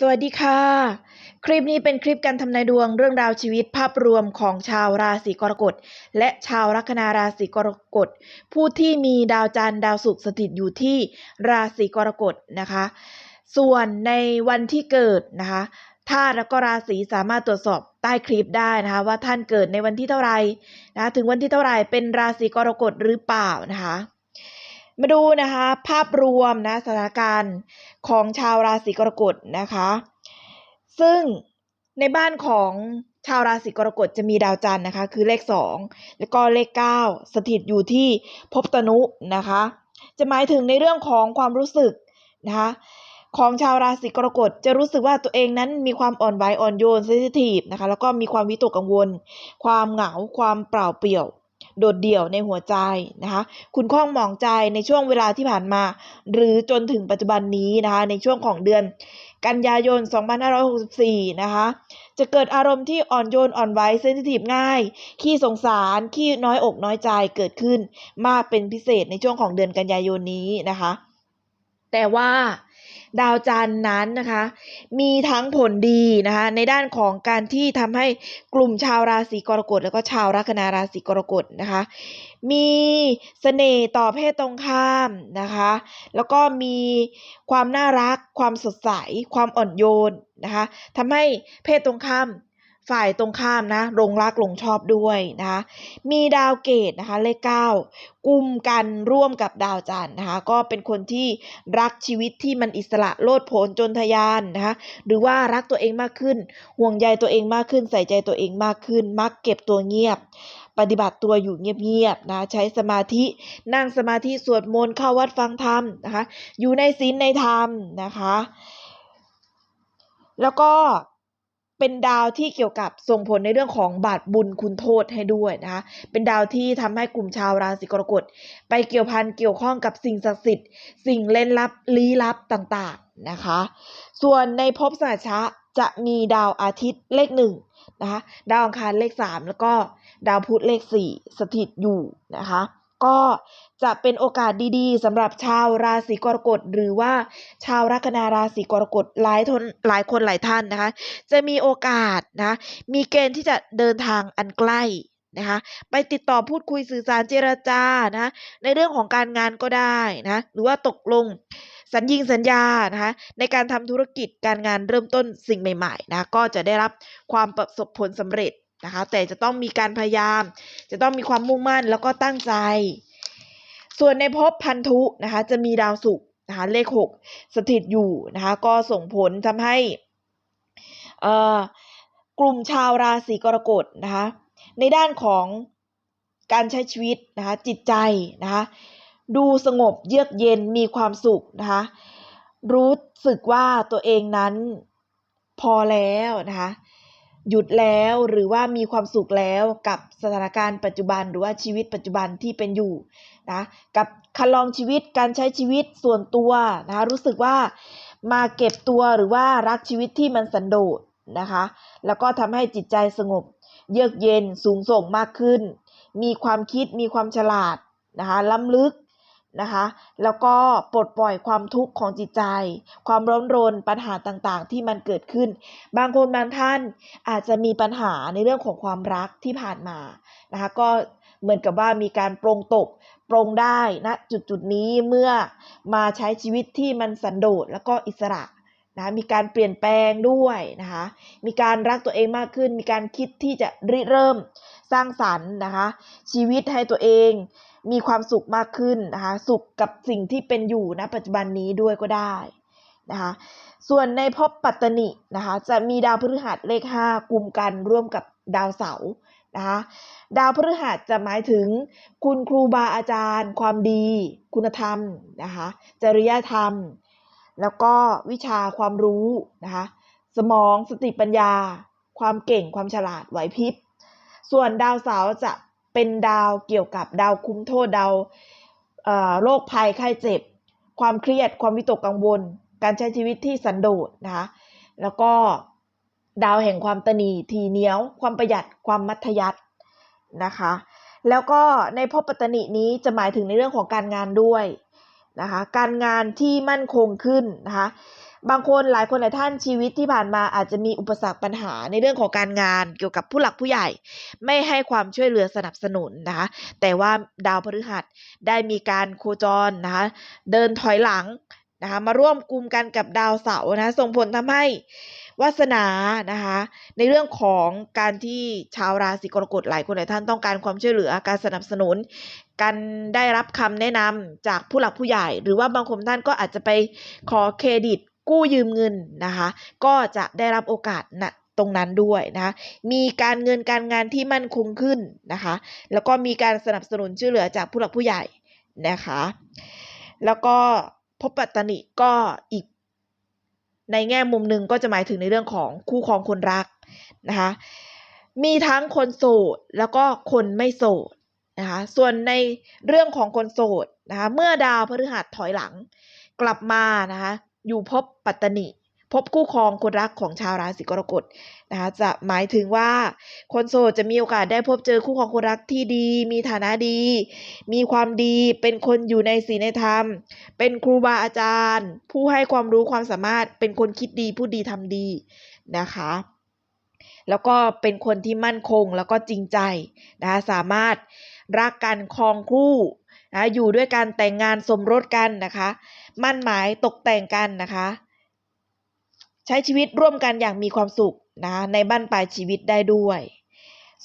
สวัสดีค่ะ คลิปนี้เป็นคลิปการทำนายดวงเรื่องราวชีวิตภาพรวมของชาวราศีกรกฎและชาวลัคนาราศีกรกฎผู้ที่มีดาวจันทร์ดาวศุกร์สถิตอยู่ที่ราศีกรกฎนะคะ ส่วนในวันที่เกิดนะคะธาตุแล้วก็ราศีสามารถตรวจสอบใต้คลิปได้นะคะว่าท่านเกิดในวันที่เท่าไหร่นะะถึงวันที่เท่าไหร่เป็นราศีกรกฎหรือเปล่านะคะ มาดูนะคะภาพรวมนะสถานการณ์ของชาวราศีกรกฎนะคะ ซึ่งในบ้านของชาวราศีกรกฎจะมีดาวจันทร์นะคะ คือเลข 2 แล้วก็เลข 9 สถิตอยู่ที่ภพตนุนะคะ จะหมายถึงในเรื่องของความรู้สึกนะคะของชาวราศีกรกฎจะรู้สึกว่าตัวเองนั้นมีความอ่อนไหวอ่อนโยนเซนซิทีฟนะคะแล้วก็มีความวิตกกังวล ความเหงาความเปล่าเปลี่ยว โดดเดี่ยวในหัวใจนะคะคุณข้องมองใจในช่วงเวลาที่ผ่านมา หรือจนถึงปัจจุบันนี้นะคะในช่วงของเดือน กันยายน 2564 นะคะจะเกิดอารมณ์ที่อ่อนโยนอ่อนไหวเซนซิทีฟง่าย ขี้สงสารขี้น้อยอกน้อยใจเกิดขึ้น มากเป็นพิเศษในช่วงของเดือนกันยายนนี้นะคะ แต่ว่า ดาวจันทร์นั้นนะคะ มีทั้งผลดีนะคะ ในด้านของการที่ทำให้กลุ่มชาวราศีกรกฎแล้วก็ชาวลัคนาราศีกรกฎนะคะ มีเสน่ห์ต่อเพศตรงข้ามนะคะ แล้วก็มีความน่ารัก ความสดใส ความอ่อนโยนนะคะทำให้เพศตรงข้าม ฝ่ายตรงข้ามนะหลงรักหลงชอบด้วยนะคะมีดาวเกตนะคะเลขเก้ากุมกันร่วมกับดาวจันทร์นะคะก็เป็นคนที่รักชีวิตที่มันอิสระโลดโผนจนทะยานนะคะหรือว่ารักตัวเองมากขึ้น ห่วงใยตัวเองมากขึ้น ใส่ใจตัวเองมากขึ้น มักเก็บตัวเงียบ ปฏิบัติตัวอยู่เงียบๆนะใช้สมาธินั่งสมาธิสวดมนต์เข้าวัดฟังธรรมนะคะอยู่ในศีลในธรรมนะคะ แล้วก็ เป็นดาวที่เกี่ยวกับส่งผลในเรื่องของบาปบุญคุณโทษให้ด้วยนะคะเป็นดาวที่ทำให้กลุ่มชาวราศีกรกฎไปเกี่ยวพันเกี่ยวข้องกับสิ่งศักดิ์สิทธิ์ สิ่งเล่นลับลี้ลับต่างๆนะคะ ส่วนในภพสหัชชะจะมีดาวอาทิตย์เลขหนึ่งนะคะดาวอังคารเลขสามแล้วก็ดาวพุธเลขสี่สถิตอยู่นะคะ ก็จะเป็นโอกาสดีๆสำหรับชาวราศีกรกฎหรือว่าชาวลัคนาราศีกรกฎหลายทนหลายคนหลายท่านนะคะ จะมีโอกาสนะมีเกณฑ์ที่จะเดินทางอันใกล้นะคะไปติดต่อพูดคุยสื่อสารเจรจานะในเรื่องของการงานก็ได้นะหรือว่าตกลงสัญญิงสัญญานะคะในการทำธุรกิจการงานเริ่มต้นสิ่งใหม่ๆนะก็จะได้รับความประสบผลสำเร็จ นะคะแต่จะต้องมีการพยายาม จะต้องมีความมุ่งมั่นแล้วก็ตั้งใจ ส่วนในภพพันธุนะคะจะมีดาวศุกร์นะคะเลขหกสถิตอยู่นะคะก็ส่งผลทำให้กลุ่มชาวราศีกรกฎนะคะในด้านของการใช้ชีวิตนะคะจิตใจนะคะดูสงบเยือกเย็นมีความสุขนะคะรู้สึกว่าตัวเองนั้นพอแล้วนะคะ หยุดแล้วหรือว่ามีความสุขแล้วกับสถานการณ์ปัจจุบันหรือว่าชีวิตปัจจุบันที่เป็นอยู่นะกับคันลองชีวิตการใช้ชีวิตส่วนตัวนะคะรู้สึกว่ามาเก็บตัวหรือว่ารักชีวิตที่มันสันโดษนะคะ แล้วก็ทำให้จิตใจสงบ เยือกเย็นสูงส่งมากขึ้น มีความคิดมีความฉลาดนะคะล้ำลึก นะคะ แล้วก็ปลดปล่อยความทุกข์ของจิตใจ ความร้อนรนปัญหาต่างๆ ที่มันเกิดขึ้น บางคนบางท่านอาจจะมีปัญหาในเรื่องของความรักที่ผ่านมานะคะ ก็เหมือนกับว่ามีการปรงตกปรงได้นะจุดจุดๆนี้เมื่อมาใช้ชีวิตที่มันสันโดษแล้วก็อิสระนะมีการเปลี่ยนแปลงด้วยนะคะ มีการรักตัวเองมากขึ้น มีการคิดที่จะริเริ่มสร้างสรรค์นะคะ ชีวิตให้ตัวเอง มีความสุขมากขึ้นนะคะสุขกับสิ่งที่เป็นอยู่ณปัจจุบันนี้ด้วยก็ได้นะคะส่วนในภพปัตตนินะคะจะมีดาวพฤหัสเลข 5กลุ่มกันร่วมกับดาวเสาร์นะคะดาวพฤหัสจะหมายถึงคุณครูบาอาจารย์ ความดี คุณธรรมนะคะจริยธรรม แล้วก็วิชาความรู้นะคะสมองสติปัญญา ความเก่งความฉลาดไหวพริบส่วนดาวเสาร์จะ เป็นดาวเกี่ยวกับดาวคุ้มโทษดาวโรคภัยไข้เจ็บ ความเครียดความวิตกกังวล การใช้ชีวิตที่สันโดษนะคะแล้วก็ดาวแห่งความตนีทีเหนียว ความประหยัดความมัธยัตินะคะ แล้วก็ในภพปัตตนินี้จะหมายถึงในเรื่องของการงานด้วย นะคะการงานที่มั่นคงขึ้นนะคะบางคนหลายคนหลายท่านชีวิตที่ผ่านมาอาจจะมีอุปสรรคปัญหาในเรื่องของการงานเกี่ยวกับผู้หลักผู้ใหญ่ ไม่ให้ความช่วยเหลือสนับสนุนนะคะแต่ว่าดาวพฤหัสได้มีการโคจรนะคะเดินถอยหลังนะคะมาร่วมกลุ่มกันกับดาวเสาร์นะคะส่งผลทำให้ วาสนานะคะ ในเรื่องของการที่ชาวราศีกรกฎหลายคนหลายท่านต้องการความช่วยเหลือการสนับสนุน การได้รับคำแนะนำจากผู้หลักผู้ใหญ่ หรือว่าบางคนท่านก็อาจจะไปขอเครดิตกู้ยืมเงินนะคะ ก็จะได้รับโอกาสนะตรงนั้นด้วยนะคะมีการเงินการงานที่มั่นคงขึ้นนะคะ แล้วก็มีการสนับสนุนช่วยเหลือจากผู้หลักผู้ใหญ่นะคะ แล้วก็พบปัตตนิก็อีก ในแง่มุมหนึ่งก็จะหมายถึงในเรื่องของคู่ครองคนรักนะคะมีทั้งคนโสดแล้วก็คนไม่โสดนะคะส่วนในเรื่องของคนโสดนะคะเมื่อดาวพฤหัสถอยหลังกลับมานะคะอยู่พบปัตตนิ พบคู่ครองคนรักของชาวราศีกรกฎนะคะจะหมายถึงว่าคนโสดจะมีโอกาสได้พบเจอคู่ครองคนรักที่ดี มีฐานะดี มีความดีเป็นคนอยู่ในศีลในธรรม เป็นครูบาอาจารย์ ผู้ให้ความรู้ความสามารถเป็นคนคิดดีพูดดีทำดีนะคะแล้วก็เป็นคนที่มั่นคงแล้วก็จริงใจนะคะสามารถรักกันครองคู่นะอยู่ด้วยกันแต่งงานสมรสกันนะคะ มั่นหมายตกแต่งกันนะคะ ใช้ชีวิตร่วมกันอย่างมีความสุขนะในบ้านปลายชีวิตได้ด้วย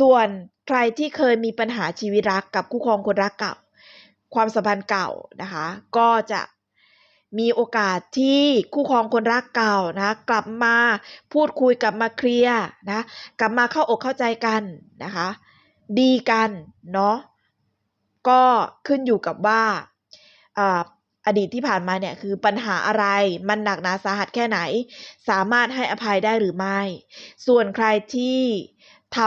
ส่วนใครที่เคยมีปัญหาชีวิตรักกับคู่ครองคนรักเก่า ความสัมพันธ์เก่านะคะ ก็จะมีโอกาสที่คู่ครองคนรักเก่านะคะกลับมาพูดคุยกลับมาเคลียร์นะกลับมาเข้าอกเข้าใจกันนะคะ ดีกันเนาะก็ขึ้นอยู่กับว่า อดีตที่ผ่านมาเนี่ยคือปัญหาอะไร มันหนักหนาสาหัสแค่ไหน สามารถให้อภัยได้หรือไม่ ส่วนใครที่ท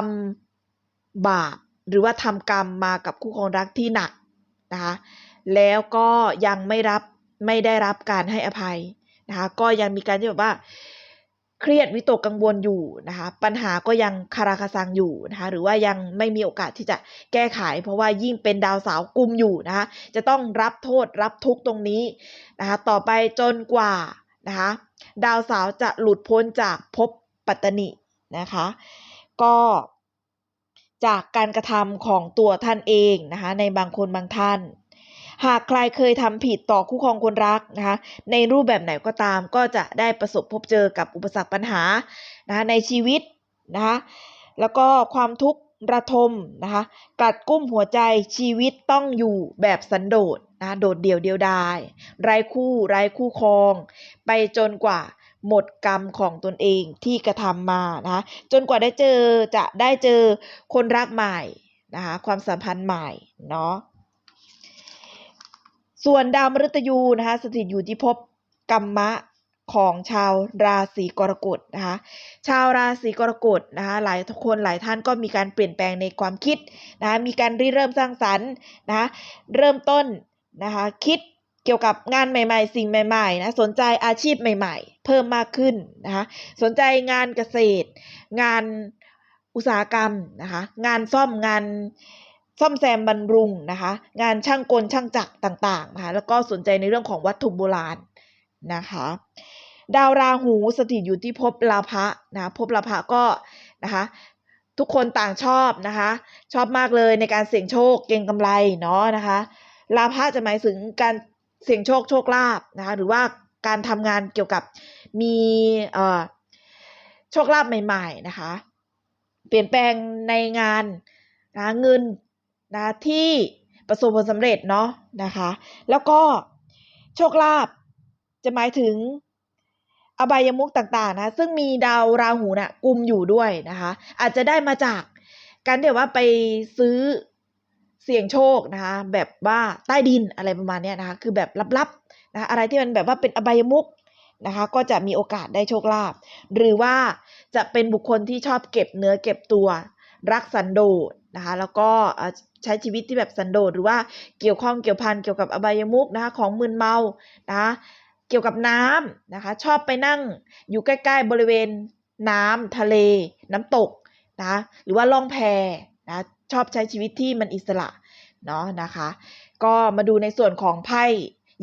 ำบาปหรือว่าทำกรรมมากับคู่ครองรักที่หนักนะคะแล้วก็ยังไม่รับไม่ได้รับการให้อภัยนะคะก็ยังมีการที่แบบว่า เครียดวิตกกังวลอยู่นะคะปัญหาก็ยังคาราคาซังอยู่นะคะหรือว่ายังไม่มีโอกาสที่จะแก้ไข เพราะว่ายิ่งเป็นดาวเสาร์กุมอยู่นะคะจะต้องรับโทษรับทุกตรงนี้นะคะต่อไปจนกว่านะคะดาวเสาร์จะหลุดพ้นจากภพปัตตนินะคะก็จากการกระทำของตัวท่านเองนะคะในบางคนบางท่าน หากใครเคยทำผิดต่อคู่ครองคนรักนะคะในรูปแบบไหนก็ตามก็จะได้ประสบพบเจอกับอุปสรรคปัญหานะคะในชีวิตนะคะแล้วก็ความทุกข์ระทมนะคะกัดกุ้มหัวใจชีวิตต้องอยู่แบบสันโดษนะโดดเดี่ยวเดียวดายไร้คู่ไร้คู่ครอง ไปจนกว่าหมดกรรมของตนเองที่กระทำมานะะจนกว่าได้เจอจะได้เจอคนรักใหม่นะคะความสัมพันธ์ใหม่เนาะ ส่วนดาวมฤตยูนะคะสถิตอยู่ที่ภพกรรมะของชาวราศีกรกฎนะคะชาวราศีกรกฎนะคะหลายคนหลายท่านก็มีการเปลี่ยนแปลงในความคิดนะคะมีการริเริ่มสร้างสรรค์นะคะเริ่มต้นนะคะคิดเกี่ยวกับงานใหม่ ๆ สิ่งใหม่ๆนะสนใจอาชีพใหม่ ๆ เพิ่มมากขึ้นนะคะสนใจงานเกษตร งานอุตสาหกรรมนะคะงานซ่อมงาน ซ่อมแซมบำรุงนะคะ งานช่างกลช่างจักรต่างๆนะคะแล้วก็สนใจในเรื่องของวัตถุโบราณนะคะ ดาวราหูสถิตอยู่ที่ภพลาภะนะภพลาภะก็นะคะทุกคนต่างชอบนะคะ ชอบมากเลยในการเสี่ยงโชคเก็งกำไรเนาะนะคะลาภะจะหมายถึงการเสี่ยงโชคโชคลาภนะคะหรือว่าการทำงานเกี่ยวกับมีเอ่อโชคลาภใหม่ ๆนะคะ เปลี่ยนแปลงในงานนะเงิน นะที่ประสบผลสำเร็จเนาะนะคะ แล้วก็โชคลาภจะหมายถึงอบายมุกต่างๆนะ ซึ่งมีดาวราหูนะ่ะกุมอยู่ด้วยนะคะ อาจจะได้มาจากการที่แบบว่าไปซื้อเสี่ยงโชคนะคะแบบว่าใต้ดินอะไรประมาณนี้นะคะ คือแบบลับๆนะคะอะไรที่มันแบบว่าเป็นอบายมุกนะคะ ก็จะมีโอกาสได้โชคลาภหรือว่าจะเป็นบุคคลที่ชอบเก็บเนื้อเก็บตัว รักสันโดษนะคะแล้วก็ใช้ชีวิตที่แบบสันโดษหรือว่าเกี่ยวข้องเกี่ยวพันเกี่ยวกับอบายมุกนะคะของมึนเมานะคะเกี่ยวกับน้ำนะคะชอบไปนั่งอยู่ใกล้ ๆ บริเวณน้ำทะเล น้ำตกนะหรือว่าล่องแพนะชอบใช้ชีวิตที่มันอิสระเนาะนะคะ ก็มาดูในส่วนของไพ่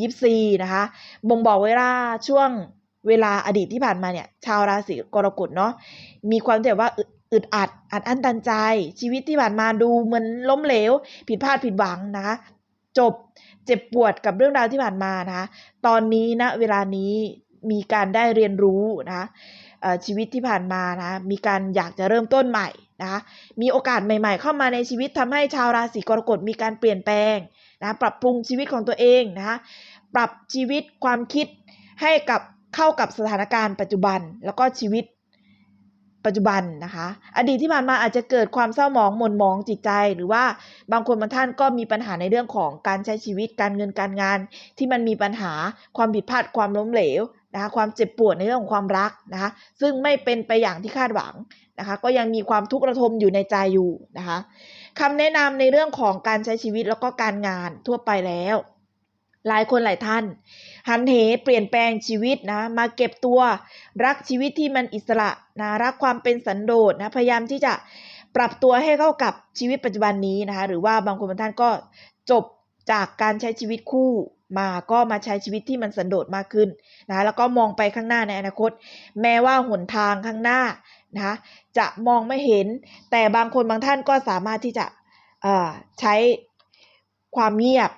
ยิปซีนะคะบ่งบอกไว้ว่าช่วงเวลาอดีตที่ผ่านมาเนี่ยชาวราศีกรกฎเนาะมีความที่แบบว่า อึดอัดอัดอั้นตันใจ ชีวิตที่ผ่านมาดูเหมือนล้มเหลว ผิดพลาดผิดหวังนะคะจบเจ็บปวดกับเรื่องราวที่ผ่านมานะคะตอนนี้ณเวลานี้มีการได้เรียนรู้นะคะชีวิตที่ผ่านมานะมีการอยากจะเริ่มต้นใหม่นะคะมีโอกาสใหม่ ๆ เข้ามาในชีวิตทำให้ชาวราศีกรกฎมีการเปลี่ยนแปลงนะปรับปรุงชีวิตของตัวเองนะคะปรับชีวิตความคิดให้กับเข้ากับสถานการณ์ปัจจุบัน แล้วก็ชีวิต ปัจจุบันนะคะ อดีตที่ผ่านมาอาจจะเกิดความเศร้าหมองหม่นหมองจิตใจ หรือว่าบางคนบางท่านก็มีปัญหาในเรื่องของการใช้ชีวิตการเงินการงาน ที่มันมีปัญหาความผิดพลาดความล้มเหลวนะคะความเจ็บปวดในเรื่องของความรักนะคะซึ่งไม่เป็นไปอย่างที่คาดหวังนะคะก็ยังมีความทุกข์ระทมอยู่ในใจอยู่นะคะคำแนะนำในเรื่องของการใช้ชีวิตแล้วก็การงานทั่วไปแล้ว หลายคนหลายท่าน หันเหเปลี่ยนแปลงชีวิตนะ มาเก็บตัวรักชีวิตที่มันอิสระนะรักความเป็นสันโดษนะพยายามที่จะปรับตัวให้เข้ากับชีวิตปัจจุบันนี้นะคะ หรือว่าบางคนบางท่านก็จบจากการใช้ชีวิตคู่มาก็มาใช้ชีวิตที่มันสันโดษมากขึ้นนะแล้วก็มองไปข้างหน้าในอนาคต แม้ว่าหนทางข้างหน้านะะจะมองไม่เห็น แต่บางคนบางท่านก็สามารถที่จะเอ่อใช้ความเงียบ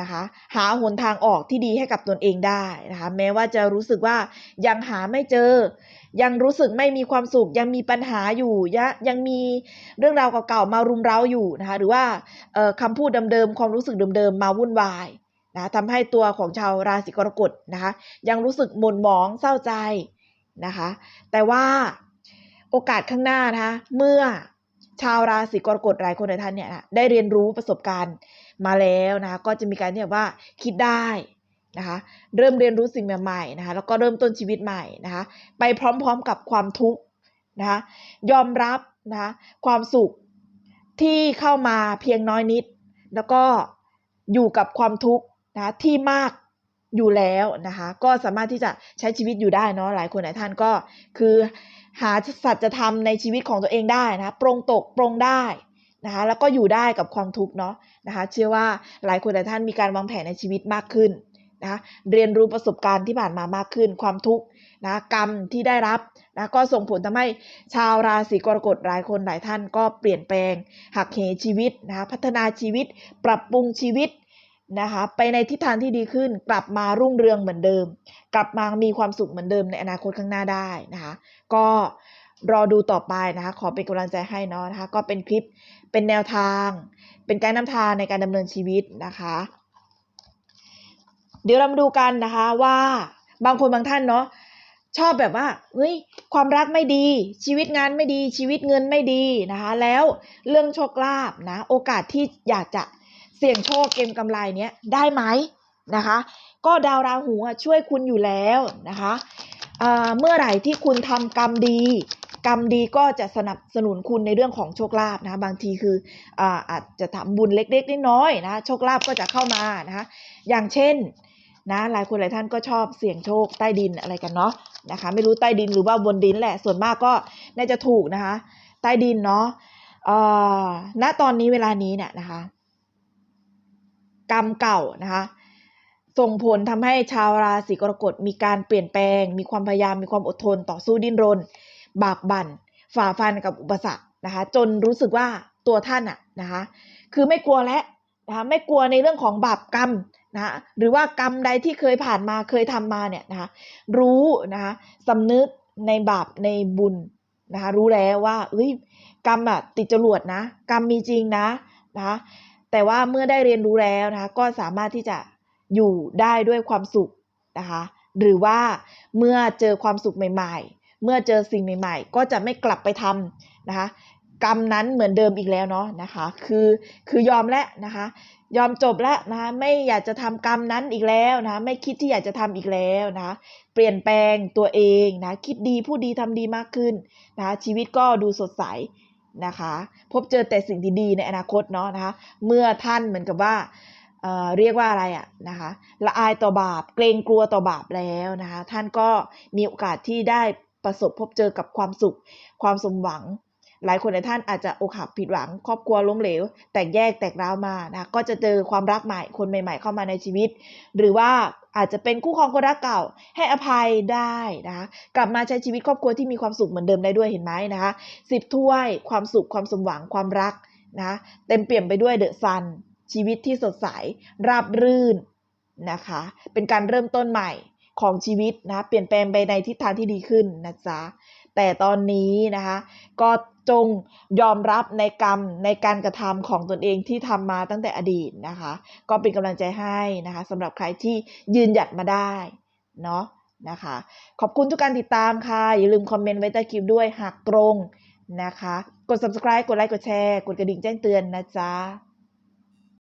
นะคะหาหนทางออกที่ดีให้กับตนเองได้นะคะแม้ว่าจะรู้สึกว่ายังหาไม่เจอ ยังรู้สึกไม่มีความสุข ยังมีปัญหาอยู่ยะยังมีเรื่องราวเก่าๆมารุมเร้าอยู่นะคะหรือว่าคำพูดเดิมๆความรู้สึกเดิมๆมาวุ่นวายนะทำให้ตัวของชาวราศีกรกฎนะคะยังรู้สึกหม่นหมองเศร้าใจนะคะแต่ว่าโอกาสข้างหน้านะคะเมื่อชาวราศีกรกฎหลายคนในท่านเนี่ยนะได้เรียนรู้ประสบการณ์ มาแล้วนะคะก็จะมีการที่แบบว่าคิดได้นะคะเริ่มเรียนรู้สิ่งใหม่ๆนะคะแล้วก็เริ่มต้นชีวิตใหม่นะคะไปพร้อมๆกับความทุกข์นะคะยอมรับนะคะความสุขที่เข้ามาเพียงน้อยนิด แล้วก็อยู่กับความทุกข์นะะที่มากอยู่แล้วนะคะก็สามารถที่จะใช้ชีวิตอยู่ได้เนาะหลายคนหลายท่านก็คือหาสัจธรรมในชีวิตของตัวเองได้นะะปรงตกปรงได้ นะคะแล้วก็อยู่ได้กับความทุกข์เนาะนะคะเชื่อว่าหลายคนหลายท่านมีการวางแผนในชีวิตมากขึ้นนะคะเรียนรู้ประสบการณ์ที่ผ่านมามากขึ้น ความทุกข์นะกรรมที่ได้รับนะก็ส่งผลทำให้ชาวราศีกรกฎหลายคนหลายท่านก็เปลี่ยนแปลงหักเหชีวิตนะคะพัฒนาชีวิต ปรับปรุงชีวิตนะคะไปในทิศทางที่ดีขึ้น กลับมารุ่งเรืองเหมือนเดิม กลับมามีความสุขเหมือนเดิมในอนาคตข้างหน้าได้นะคะก็ รอดูต่อไปนะคะขอเป็นกำลังใจให้เนาะนะคะก็เป็นคลิปเป็นแนวทาง เป็นการนำทางในการดำเนินชีวิตนะคะ เดี๋ยวเรามาดูกันนะคะว่าบางคนบางท่านเนาะชอบแบบว่าเฮ้ยความรักไม่ดี ชีวิตงานไม่ดีชีวิตเงินไม่ดีนะคะ แล้วเรื่องโชคลาภนะโอกาสที่อยากจะเสี่ยงโชคเกมกำไรเนี้ยได้ไหมนะคะ ก็ดาวราหูช่วยคุณอยู่แล้วนะคะเมื่อไหร่ที่คุณทำกรรมดี กรรมดีก็จะสนับสนุนคุณในเรื่องของโชคลาภนะบางทีคืออาอาจจะทำบุญเล็กๆน้อยๆนะโชคลาภก็จะเข้ามานะคะอย่างเช่นนะหลายคนหลายท่านก็ชอบเสี่ยงโชคใต้ดินอะไรกันเนาะนะคะไม่รู้ใต้ดินหรือว่าบนดินแหละส่วนมากก็น่าจะถูกนะคะใต้ดินเนาะณตอนนี้เวลานี้เนี่ยนะคะ กรรมเก่านะคะส่งผลทำให้ชาวราศีกรกฎมีการเปลี่ยนแปลง มีความพยายามมีความอดทนต่อสู้ดิ้นรน บากบั่นฝ่าฟันกับอุปสรรคนะคะ จนรู้สึกว่าตัวท่านอะนะคะ คือไม่กลัวแล้วนะคะไม่กลัวในเรื่องของบาปกรรมนะะหรือว่ากรรมใดที่เคยผ่านมาเคยทำมาเนี่ยนะคะรู้นะคะสำนึกในบาปในบุญนะคะรู้แล้วว่าเอ้ยกรรมอะติดจรวดนะ กรรมมีจริงนะนะคะแต่ว่าเมื่อได้เรียนรู้แล้วนะคะก็สามารถที่จะอยู่ได้ด้วยความสุขนะคะหรือว่าเมื่อเจอความสุขใหม่ ๆ เมื่อเจอสิ่งใหม่ ๆ ก็จะไม่กลับไปทำนะคะกรรมนั้นเหมือนเดิมอีกแล้วเนาะนะคะคือคือยอมแล้วนะคะยอมจบแล้วนะคะไม่อยากจะทำกรรมนั้นอีกแล้วนะะไม่คิดที่อยากจะทำอีกแล้วนะะเปลี่ยนแปลงตัวเองนะคิดดีพูดดีทำดีมากขึ้นนะคะชีวิตก็ดูสดใสนะคะพบเจอแต่สิ่งดีๆในอนาคตเนาะนะคะเมื่อท่านเหมือนกับว่าเอ่อเรียกว่าอะไรอะนะคะละอายต่อบาปเกรงกลัวต่อบาปแล้วนะคะท่านก็มีโอกาสที่ได้ ประสบพบเจอกับความสุข ความสมหวัง หลายคนในท่านอาจจะอกหักผิดหวัง ครอบครัวล้มเหลว แตกแยกแตกร้าวมานะก็จะเจอความรักใหม่คนใหม่ ๆ เข้ามาในชีวิต หรือว่าอาจจะเป็นคู่ครองคนรักเก่า ให้อภัยได้นะคะกลับมาใช้ชีวิตครอบครัวที่มีความสุขเหมือนเดิมได้ด้วยเห็นไหมนะคะสิบถ้วยความสุขความสมหวังความรักนะเต็มเปี่ยมไปด้วยเดอะซันชีวิตที่สดใสราบรื่นนะคะ เป็นการเริ่มต้นใหม่ ของชีวิตนะเปลี่ยนแปลงไปในทิศทางที่ดีขึ้นนะจ๊ะแต่ตอนนี้นะคะก็จงยอมรับในกรรมในการกระทำของตนเองที่ทำมาตั้งแต่อดีตนะคะ ก็เป็นกำลังใจให้นะคะสำหรับใครที่ยืนหยัดมาได้เนาะนะคะ ขอบคุณทุกการติดตามค่ะ อย่าลืมคอมเมนต์ไว้ใต้คลิปด้วยหากตรงนะคะ กด subscribe กดไลค์กดแชร์ กดกระดิ่งแจ้งเตือนนะจ๊ะ